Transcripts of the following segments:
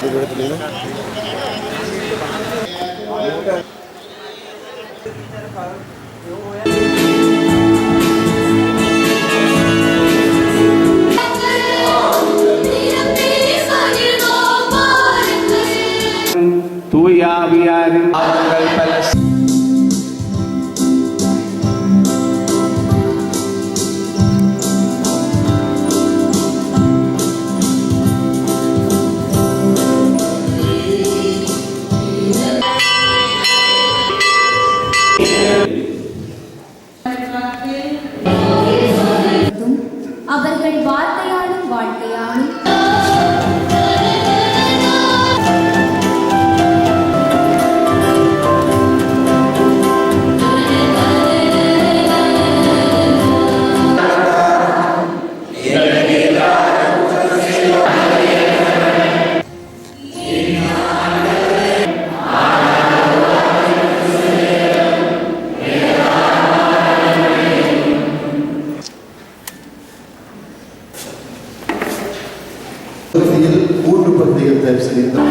இது எடுத்துட்டீங்கன்னா தூயாவியாரின் அவர்கள் பல அவர்கள் வார்த்தையாலும் வாழ்க்கையாலும் பகுதியில் மூன்று பகுதிகள் தேர்வு செய்திருந்தோம்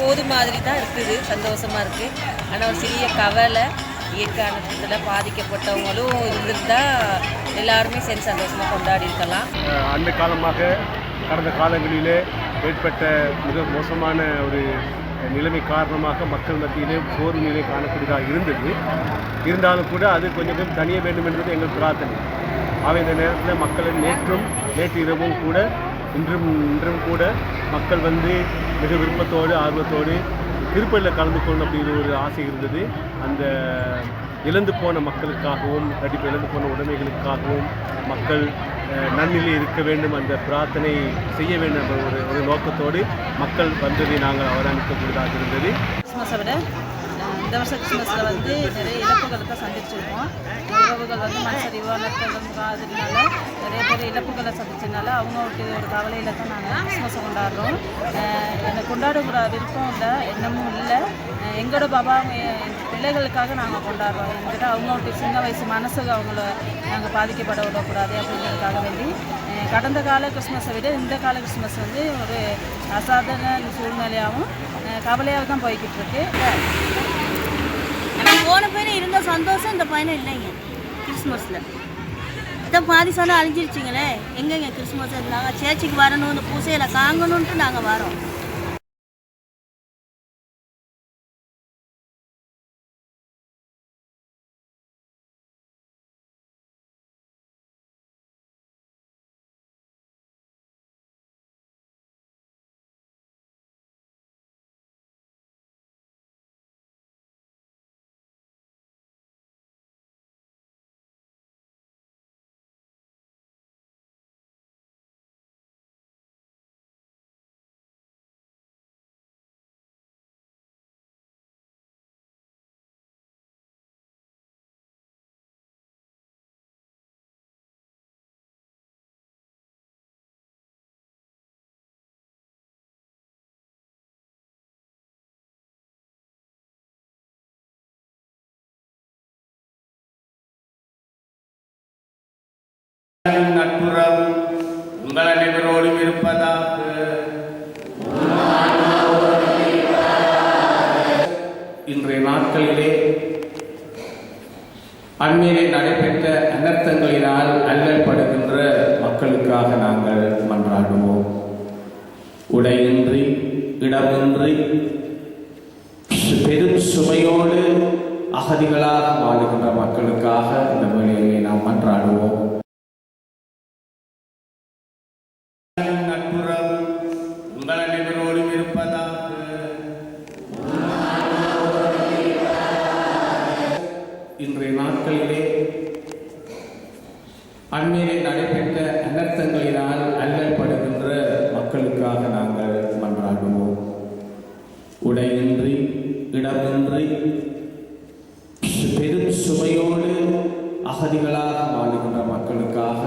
போது மாதிரி தான் இருக்குது. சந்தோஷமா இருக்கு. ஆனால் ஒரு சிறிய கவலை இயற்கை அனர்த்தத்தில் பாதிக்கப்பட்டவங்களும் இருந்திருந்தா எல்லாருமே சரி சந்தோஷமா கொண்டாடி இருக்கலாம். அண்மை காலமாக கடந்த காலங்களிலே ஏற்பட்ட மிக மோசமான ஒரு நிலைமை காரணமாக மக்கள் மத்தியிலே போர் நிலை காணக்கூடியதாக இருந்தது. இருந்தாலும் கூட அது கொஞ்சம் கொஞ்சம் தனிய வேண்டும் என்பது எங்கள் பிரார்த்தனை. ஆக இந்த நேரத்தில் மக்கள் நேற்றும் நேற்று இரவும் கூட இன்றும் இன்றும் கூட மக்கள் வந்து மிக விருப்பத்தோடு ஆர்வத்தோடு திருப்பதியில் கலந்து கொள்ளணும் அப்படிங்கிற ஒரு ஆசை இருந்தது. அந்த இழந்து போன மக்களுக்காகவும் கண்டிப்பாக இழந்து போன உடைமைகளுக்காகவும் மக்கள் நன்னிலை இருக்க வேண்டும் அந்த பிரார்த்தனை செய்ய வேண்டும் என்ற ஒரு ஒரு நோக்கத்தோடு மக்கள் வந்ததை நாங்கள் அவதானிக்கக்கூடியதாக இருந்தது. இந்த வருஷம் கிறிஸ்மஸில் வந்து நிறைய இழப்புகளை தான் சந்திச்சிருக்கோம். உறவுகள் வந்து மனசரிவு அனர்த்தங்கள் மாதிரினால நிறைய பேர் இழப்புகளை சந்திச்சதுனால அவங்களுடைய ஒரு கவலையில் தான் நாங்கள் கிறிஸ்மஸை கொண்டாடுறோம். எனக்கு என்னை கொண்டாடுகிற விருப்பம் இல்லை எண்ணமும் இல்லை. எங்களோட பாபா பிள்ளைகளுக்காக நாங்கள் கொண்டாடுறோம். என்கிட்ட அவங்களுக்கு சின்ன வயசு மனசுக்கு அவங்கள நாங்கள் பாதிக்கப்பட விடக்கூடாது அப்படிங்கிறதுக்காக வேண்டி கடந்த கால கிறிஸ்மஸை விட இந்த கால கிறிஸ்மஸ் வந்து ஒரு அசாதாரண சூழ்நிலையாகவும் கவலையாக தான் போய்கிட்டு இருக்கு எனக்கு போன பையனை இருந்த சந்தோஷம் இந்த பையனும் இல்லைங்க. கிறிஸ்மஸில். இதான் பாதி சொன்னால் அழிஞ்சிருச்சிங்களே. எங்கெங்க கிறிஸ்மஸ்? நாங்கள் சேர்ச்சிக்கு வரணும் இந்த பூசையில் காங்கணுன்ட்டு நாங்கள் வரோம். உங்கள் அனைவரோடும் இருப்பதாக. இன்றைய நாட்களிலே அண்மையிலே நடைபெற்ற அனர்த்தங்களினால் அல்லப்படுகின்ற மக்களுக்காக நாங்கள் மன்றாடுவோம். உடையின்றி இடமின்றி பெரும் சுமையோடு அகதிகளாக வாழுகின்ற மக்களுக்காக இந்த வேளையிலே நாம் மன்றாடுவோம். அண்மையிலே நடைபெற்ற அனர்த்தங்களினால் அல்லப்படுகின்ற மக்களுக்காக நாங்கள் மன்றாடுவோம். உடையின்றி இடமின்றி பெரும் சுமையோடு அகதிகளாக வாழுகின்ற மக்களுக்காக